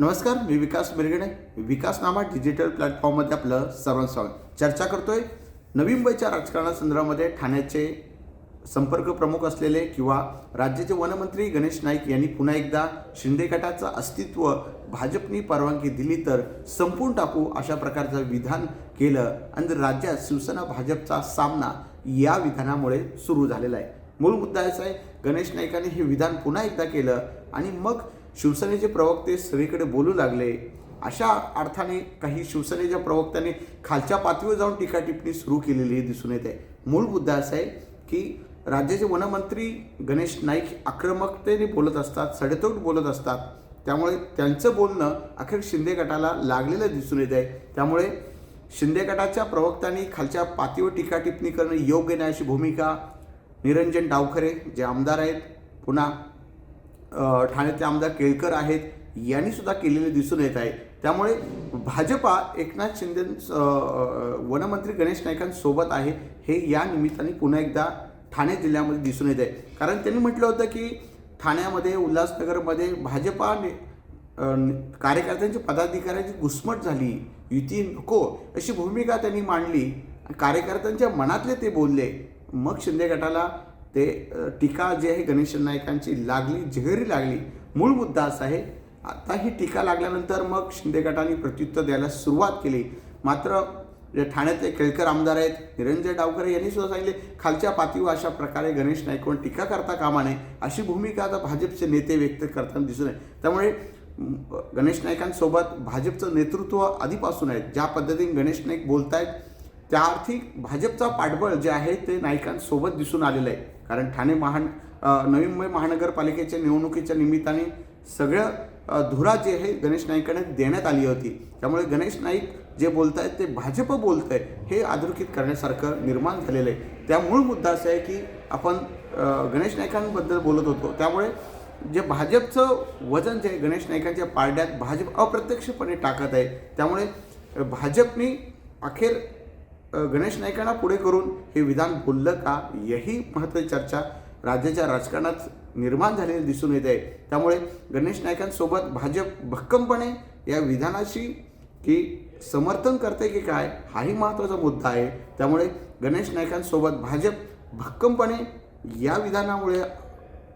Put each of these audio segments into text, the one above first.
नमस्कार मी विकास मिरगणे विकास नामा डिजिटल प्लॅटफॉर्ममध्ये आपलं सर्वांचं स्वागत. चर्चा करतोय नवी मुंबईच्या राजकारणासंदर्भामध्ये ठाण्याचे संपर्क प्रमुख असलेले किंवा राज्याचे वनमंत्री गणेश नाईक यांनी पुन्हा एकदा शिंदे गटाचं अस्तित्व भाजपनी परवानगी दिली तर संपून टाकू अशा प्रकारचं विधान केलं आणि राज्यात शिवसेना भाजपचा सामना या विधानामुळे सुरू झालेला आहे. मूळ मुद्दा असा आहे गणेश नाईकांनी हे विधान पुन्हा एकदा केलं आणि मग शिवसेनेचे प्रवक्ते सगळीकडे बोलू लागले. अशा अर्थाने काही शिवसेनेच्या प्रवक्त्यांनी खालच्या पातळीवर जाऊन टीका टिप्पणी सुरू केलेली दिसून येते. मूळ मुद्दा असा आहे की राज्याचे वनमंत्री गणेश नाईक आक्रमकतेने बोलत असतात सडेतोड बोलत असतात. त्यामुळे त्यांचं बोलणं अखेर शिंदे गटाला लागलेलं दिसून येत आहे. त्यामुळे शिंदे गटाच्या प्रवक्त्यांनी खालच्या पातळीवर टीका टिप्पणी करणं योग्य नाही अशी भूमिका निरंजन डावखरे जे आमदार आहेत पुन्हा अ, ठाण्याचे आमदार केळकर आहेत यांनी सुद्धा केलेले दिसून येत आहे. त्यामुळे भाजपा एकनाथ शिंदे वनमंत्री गणेश नाईकांसोबत आहे हे या निमित्ताने पुन्हा एकदा ठाणे जिल्ह्यामध्ये दिसून येत आहे. कारण त्यांनी म्हटलं होतं की ठाण्यामध्ये उल्हासनगरमध्ये भाजपा कार्यकर्त्यांची पदाधिकाऱ्यांची घुसमट झाली. युती नको अशी भूमिका त्यांनी मांडली. कार्यकर्त्यांच्या मनातले ते बोलले. मग शिंदे गटाला ते टीका जी आहे गणेश नाईकांची लागली जहरी लागली मूळ मुद्दा असा आहे आता ही टीका लागल्यानंतर मग शिंदे गटाने प्रत्युत्तर द्यायला सुरुवात केली. मात्र जे ठाण्यातले केळकर आमदार आहेत निरंजय डावकरे यांनी सुद्धा सांगितले खालच्या पातळीवर अशा प्रकारे गणेश नाईकवर टीका करता कामा नये अशी भूमिका आता भाजपचे नेते व्यक्त करताना दिसून आहे. त्यामुळे गणेश नाईकांसोबत भाजपचं नेतृत्व आधीपासून आहे. ज्या पद्धतीने गणेश नाईक बोलत आहेत त्या अर्थी भाजपचा पाठबळ जे आहे ते नायकांसोबत दिसून आलेलं आहे. कारण ठाणे महान नवी मुंबई महानगरपालिकेच्या निवडणुकीच्या निमित्ताने सगळं धुरा जे आहे गणेश नाईकांना देण्यात आली होती. त्यामुळे गणेश नाईक जे बोलत आहेत ते भाजप बोलत आहे हे अधोरेखित करण्यासारखं निर्माण झालेलं आहे. त्या मूळ मुद्दा असा आहे की आपण गणेश नाईकांबद्दल बोलत होतो. त्यामुळे जे भाजपचं वजन जे आहे गणेश नाईकांच्या पारड्यात भाजप अप्रत्यक्षपणे टाकत आहे. त्यामुळे भाजपनी भाजपने अखेर गणेश नाईकांना पुढे करून हे विधान बोललं का यही महत्त्वाची चर्चा राज्याच्या राजकारणात निर्माण झालेली दिसून येत. आहे त्यामुळे गणेश नाईकांसोबत भाजप भक्कमपणे या विधानाशी की समर्थन करते की काय हाही महत्त्वाचा मुद्दा आहे. त्यामुळे गणेश नाईकांसोबत भाजप भक्कमपणे या विधानामुळे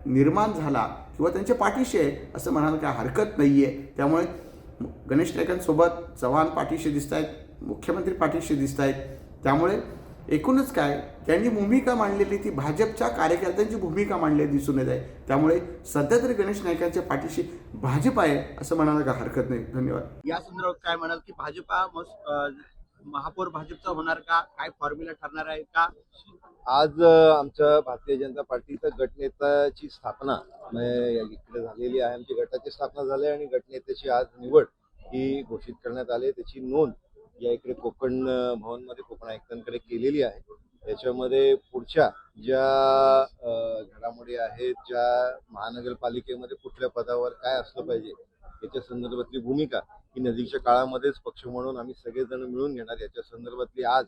निर्माण झाला किंवा त्यांच्या पाठीशी आहे असं म्हणायला काय हरकत नाही आहे त्यामुळे गणेश नाईकांसोबत चव्हाण पाठीशी दिसत आहेत मुख्यमंत्री पाठीशी दिसत आहेत त्यामुळे एकूणच काय त्यांनी भूमिका मांडलेली ती भाजपच्या कार्यकर्त्यांची भूमिका मांडलेली दिसून येत आहे. त्यामुळे सध्या तरी गणेश नाईकांच्या पाठीशी भाजप आहे असं म्हणायला काय हरकत नाही. धन्यवाद. या संदर्भात काय म्हणाल की भाजपा महापौर भाजपचा होणार का? काय फॉर्म्युला ठरणार आहे का? आज आमच्या भारतीय जनता पार्टीचं गटनेताची स्थापना म, या इकडे झालेली आहे. आमची गटाची स्थापना झाली आहे आणि गटनेत्याची आज निवड ही घोषित करण्यात आली. त्याची नोंद या इकडे कोकण भवनमध्ये कोकण आयुक्तांकडे केलेली आहे याच्यामध्ये पुढच्या ज्या घडामोडी आहेत ज्या महानगरपालिकेमध्ये कुठल्या पदावर काय असलं पाहिजे याच्या संदर्भातली भूमिका ही नजीकच्या काळामध्येच पक्ष म्हणून आम्ही सगळेजण मिळून घेणार. याच्या संदर्भातली आज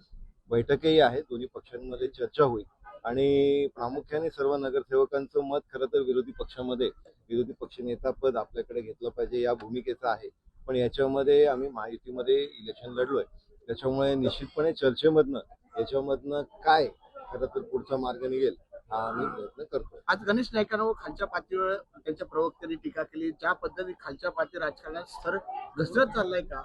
बैठकही आहे दोन्ही पक्षांमध्ये चर्चा होईल. आणि प्रामुख्याने सर्व नगरसेवकांचं मत खरं तर विरोधी पक्षामध्ये विरोधी पक्ष पद आपल्याकडे घेतलं पाहिजे या भूमिकेचं आहे. पण याच्यामध्ये आम्ही महायुतीमध्ये इलेक्शन लढलोय. त्याच्यामुळे निश्चितपणे चर्चेमधनं याच्यामधनं काय खरं तर पुढचा मार्ग निघेल हा आम्ही प्रयत्न करतोय. आज गणेश नाईकांवर खालच्या पातळीवर त्यांच्या प्रवक्त्यांनी टीका केली. ज्या पद्धतीने खालच्या पातळी राजकारणात सर घसरत चाललाय का?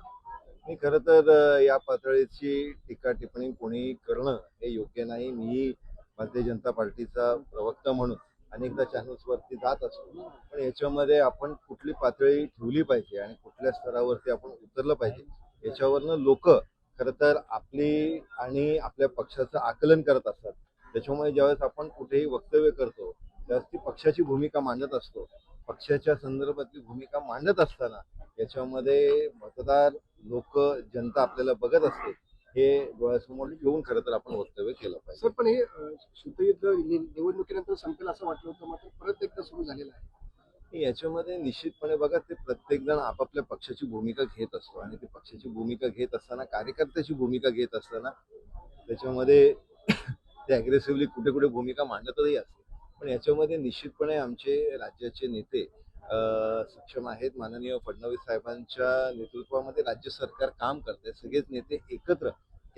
आणि खरं तर या पातळीची टीका टिप्पणी कोणी करणं हे योग्य नाही. मी भारतीय जनता पार्टीचा प्रवक्ता म्हणून अनेकदा चॅनल्सवरती जात असतो पण याच्यामध्ये आपण कुठली पातळी ठेवली पाहिजे आणि कुठल्या स्तरावरती आपण उतरलं पाहिजे याच्यावरनं लोक खरं तर आपली आणि आपल्या पक्षाचं आकलन करत असतात. त्याच्यामुळे ज्यावेळेस आपण कुठेही वक्तव्य करतो त्यावेळेस ती पक्षाची भूमिका मांडत असतो. पक्षाच्या संदर्भातली भूमिका मांडत असताना याच्यामध्ये मतदार लोक जनता आपल्याला बघत असते. हे डोळ्यासमोर घेऊन खरं तर आपण वक्तव्य केलं पाहिजे. सर पण हे शीतयुद्ध निवडणुकीनंतर संपेल असं वाटलं होतं मात्र परत एकदा सुरू झालेलं आहे. याच्यामध्ये निश्चितपणे बघा ते प्रत्येक जण आपापल्या पक्षाची भूमिका घेत असतो आणि ते पक्षाची भूमिका घेत असताना कार्यकर्त्याची भूमिका घेत असताना त्याच्यामध्ये ते अग्रेसिव्हली कुठे कुठे भूमिका मांडतही असते पण याच्यामध्ये निश्चितपणे आमचे राज्याचे नेते सक्षम आहेत. माननीय फडणवीस साहेबांच्या नेतृत्वामध्ये राज्य सरकार काम करते सगळेच नेते एकत्र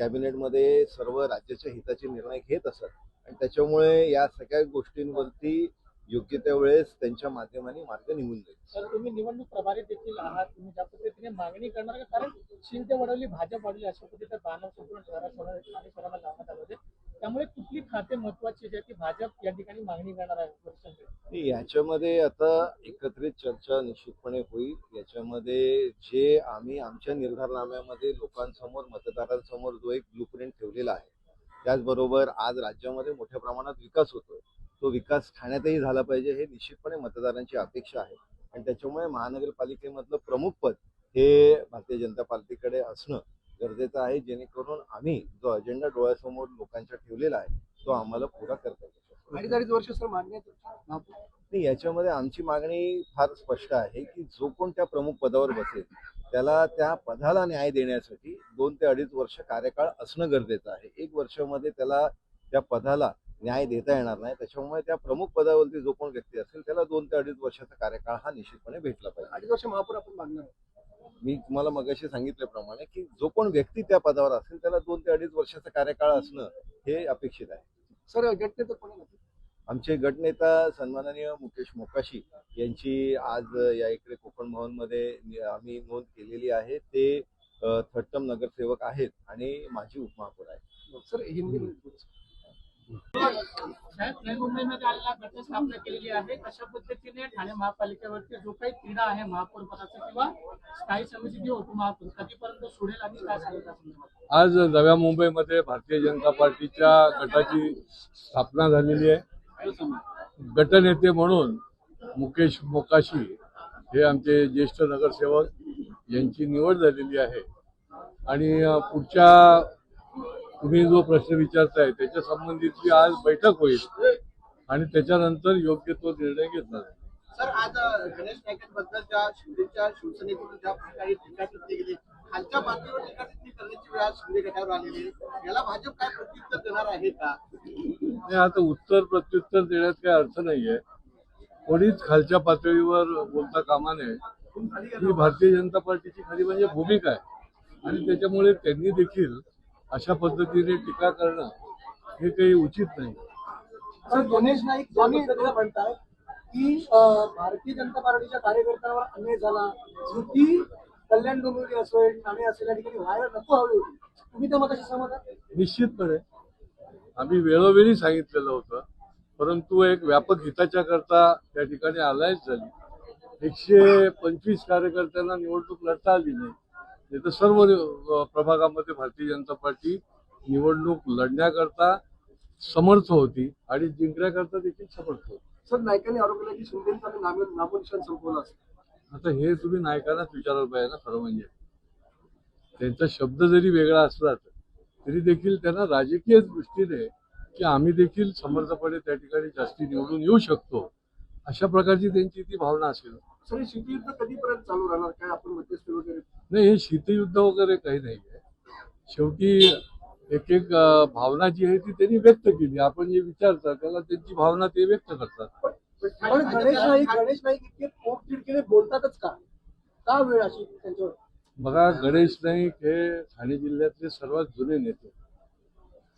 कॅबिनेटमध्ये सर्व राज्याच्या हिताचे निर्णय घेत असत. आणि त्याच्यामुळे या सगळ्या गोष्टींवरती योग्य त्या वेळेस त्यांच्या माध्यमाने मार्ग निघून जाईल. तर तुम्ही निवडणूक प्रभारी देखील आहात. तुम्ही ज्या पद्धतीने मागणी करणार का कारण शिंदे वडवली भाजप वाढवली अशा पद्धतीचं बाणव संपूर्ण शहरात लावण्यात आलं होते. त्यामुळे कुठली खाते महत्वाची जी आहे ती भाजप या ठिकाणी मागणी करणार आहे? याच्यामध्ये आता एकत्रित चर्चा निश्चितपणे होईल. याच्यामध्ये जे आम्ही आमच्या निर्धारनाम्यामध्ये लोकांसमोर मतदारांसमोर जो एक ब्लूप्रिंट ठेवलेला आहे त्याचबरोबर आज राज्यामध्ये मोठ्या प्रमाणात विकास होतोय. तो विकास ठाण्यातही झाला पाहिजे हे निश्चितपणे मतदारांची अपेक्षा आहे. आणि त्याच्यामुळे महानगरपालिकेमधलं प्रमुख पद हे भारतीय जनता पार्टीकडे असणं गरजेचं आहे. जेणेकरून आम्ही जो अजेंडा डोळ्यासमोर लोकांच्या ठेवलेला आहे तो आम्हाला पुरा करता येईल. अडीच अडीच वर्ष सर मागणी. नाही याच्यामध्ये आमची मागणी फार स्पष्ट आहे की जो कोण त्या प्रमुख पदावर बसेल त्याला त्या पदाला न्याय देण्यासाठी दोन ते अडीच वर्ष कार्यकाळ असणं गरजेचं आहे एक वर्षामध्ये त्याला त्या पदाला न्याय देता येणार नाही त्याच्यामुळे त्या प्रमुख पदावरती जो कोण व्यक्ती असेल त्याला दोन ते अडीच वर्षाचा कार्यकाळ हा निश्चितपणे भेटला पाहिजे अडीच वर्ष महापौर आपण मागणार. मी तुम्हाला मगाशी सांगितल्याप्रमाणे की जो कोण व्यक्ती त्या पदावर असेल त्याला दोन ते अडीच वर्षाचा कार्यकाळ असणं हे अपेक्षित आहे सर गटनेते कोणी आमचे गटनेता सन्माननीय मुकेश मोकाशी यांची आज या इकडे कोकण भवनमध्ये आम्ही नोंद केलेली आहे. ते थर्ड टर्म नगरसेवक आहेत आणि माजी उपमहापौर आहेत. सर हिंदी मुंबईमध्ये आलेला केलेली आहे. पद्धतीने ठाणे महापालिकेवरती जो काही आहे महापौर पदाचा किंवा स्थायी समिती किंवा उपमहापौर कधीपर्यंत सोडेल आणि काय आज नव्या मुंबईमध्ये भारतीय जनता पार्टीच्या गटाची स्थापना झालेली आहे. गटनेते म्हणून मुकेश मोकाशी हे आमचे ज्येष्ठ नगरसेवक यांची निवड झालेली आहे. आणि पुढच्या तुम्ही जो प्रश्न विचारताय त्याच्या संबंधितची आज बैठक होईल आणि त्याच्यानंतर योग्य तो निर्णय घेतला जाईल. सर आज गणेश ज्या शिंदेच्या शिवसेनेकडून ज्या प्रकारे टीका गेली खालच्या पातळीवर टीका टिप्पणी करण्याची वेळ आज शिंदे गटावर आलेली आहे. याला भाजप काय प्रत्युत्तर देणार आहे का? नाही आता उत्तर प्रत्युत्तर देण्यात काही अर्थ नाहीये. कोणीच खालच्या पातळीवर बोलता कामा नये. ही भारतीय जनता पार्टीची खरी म्हणजे भूमिका आहे. आणि त्याच्यामुळे त्यांनी देखील अशा पद्धतीने टीका करणं हे काही उचित नाही. सर गणेश नाईक दोन्ही म्हणतात की भारतीय जनता पार्टीच्या कार्यकर्त्यांवर अन्याय झाला युती कल्याण डोंबिवली असेल ठाणे असेल या ठिकाणी व्हायला नको हवी होती. तुम्ही त्या मताशी सहमत आहात? निश्चितपणे. आम्ही वेळोवेळी सांगितलेलं होतं परंतु एक व्यापक हिताच्या करता त्या ठिकाणी अलायन्स झाली. एकशे पंचवीस कार्यकर्त्यांना निवडणूक लढता आली नाही. तर सर्व प्रभागामध्ये भारतीय जनता पार्टी निवडणूक लढण्याकरता समर्थ होती आणि जिंकण्याकरता देखील समर्थ होती. सर नाईकांनी आरोप केला की शिंदेचा नाम नामोनिशान संपवलं असं आता हे तुम्ही नायकांनाच विचारायला पाहिजे ना खरं म्हणजे. त्यांचा शब्द जरी वेगळा असला तरी देखील त्यांना राजकीय दृष्टीने की आम्ही देखील समर्थपणे त्या ठिकाणी जास्ती निवडून येऊ शकतो. अशा प्रकारची त्यांची ती भावना असेल. सर शेतीयुद्ध कधीपर्यंत चालू राहणार? काय आपण मध्यस्थी वगैरे? नाही हे शीतयुद्ध वगैरे काही नाही आहे. शेवटी एक एक भावना जी आहे ती त्यांनी व्यक्त केली. आपण जे विचारता त्याला त्यांची भावना ते व्यक्त करतात. पण गणेश नाईक गणेश नाईक इतके पोटतिडकीने बोलतातच का? का वेळ अशी त्यांच्यावर? बघा गणेश नाईक हे ठाणे जिल्ह्यातले सर्वात जुने नेते.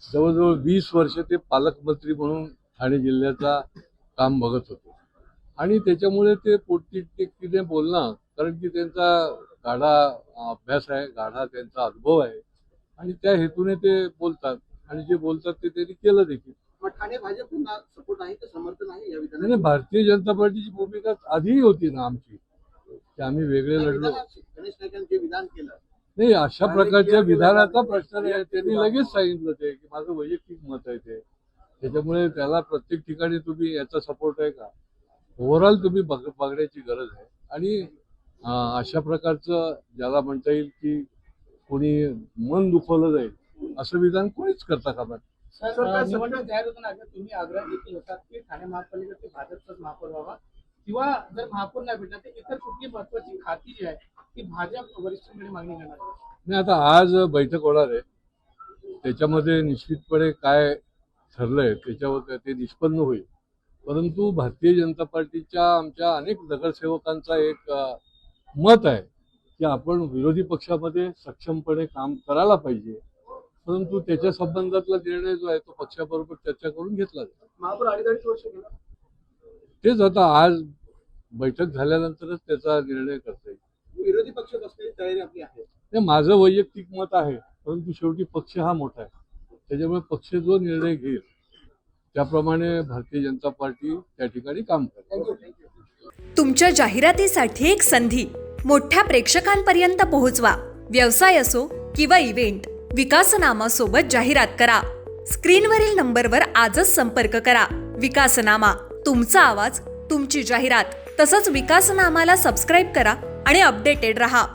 जवळजवळ वीस वर्ष ते पालकमंत्री म्हणून ठाणे जिल्ह्याचा काम बघत होते. आणि त्याच्यामुळे ते पोटतिडकीने बोलणं कारण की त्यांचा गाढा अभ्यास आहे गाढा त्यांचा अनुभव आहे. आणि त्या हेतूने ते बोलतात. आणि जे बोलतात ते त्यांनी केलं देखील. आणि भारतीय जनता पार्टीची भूमिका आधीही होती ना आमची. की आम्ही वेगळे लढलो. नाही अशा प्रकारच्या विधानाचा प्रश्न नाही. त्यांनी लगेच सांगितलं ते की माझं वैयक्तिक मत आहे ते. त्याच्यामुळे त्याला प्रत्येक ठिकाणी तुम्ही याचा सपोर्ट आहे का? ओव्हरऑल तुम्ही बघ बघण्याची गरज आहे. आणि अशा प्रकारचं ज्याला म्हणता येईल की कोणी मन दुखवलं जाईल असं विधान कोणीच करता कामा जाहीर होताना तुम्ही आग्रह देखील होतात की ठाणे महापालिकेचे भाजपचाच महापौर व्हावा किंवा जर महापौर नाही भेटला तर इतर कुठली महत्वाची खाती जी आहे ती भाजप वरिष्ठांकडे मागणी करणार आहे. नाही आता आज बैठक होणार आहे. त्याच्यामध्ये निश्चितपणे काय ठरलंय त्याच्यावर ते निष्पन्न होईल. परंतु भारतीय जनता पार्टीच्या आमच्या अनेक नगरसेवकांचा एक मत आहे की आपण विरोधी पक्षामध्ये सक्षमपणे काम करायला पाहिजे. परंतु त्याच्या संबंधातला निर्णय जो आहे तो पक्षाबरोबर चर्चा करून घेतला जातो तेच आता आज बैठक झाल्यानंतरच त्याचा निर्णय करता येईल. विरोधी पक्ष बसलेली तयारी आपली आहे. माझं वैयक्तिक मत आहे परंतु शेवटी पक्ष हा मोठा आहे. त्याच्यामुळे पक्ष जो निर्णय घेईल त्याप्रमाणे भारतीय जनता पार्टी त्या ठिकाणी काम करते. तुमच्या जाहिरातीसाठी एक संधी. मोठ्या प्रेक्षकांपर्यंत पोहोचवा. व्यवसाय असो किंवा इव्हेंट विकासनामासोबत जाहिरात करा. स्क्रीनवरील नंबरवर आजच संपर्क करा. विकासनामा तुमचा आवाज तुमची जाहिरात तसंच विकासनामाला सबस्क्राईब करा आणि अपडेटेड रहा.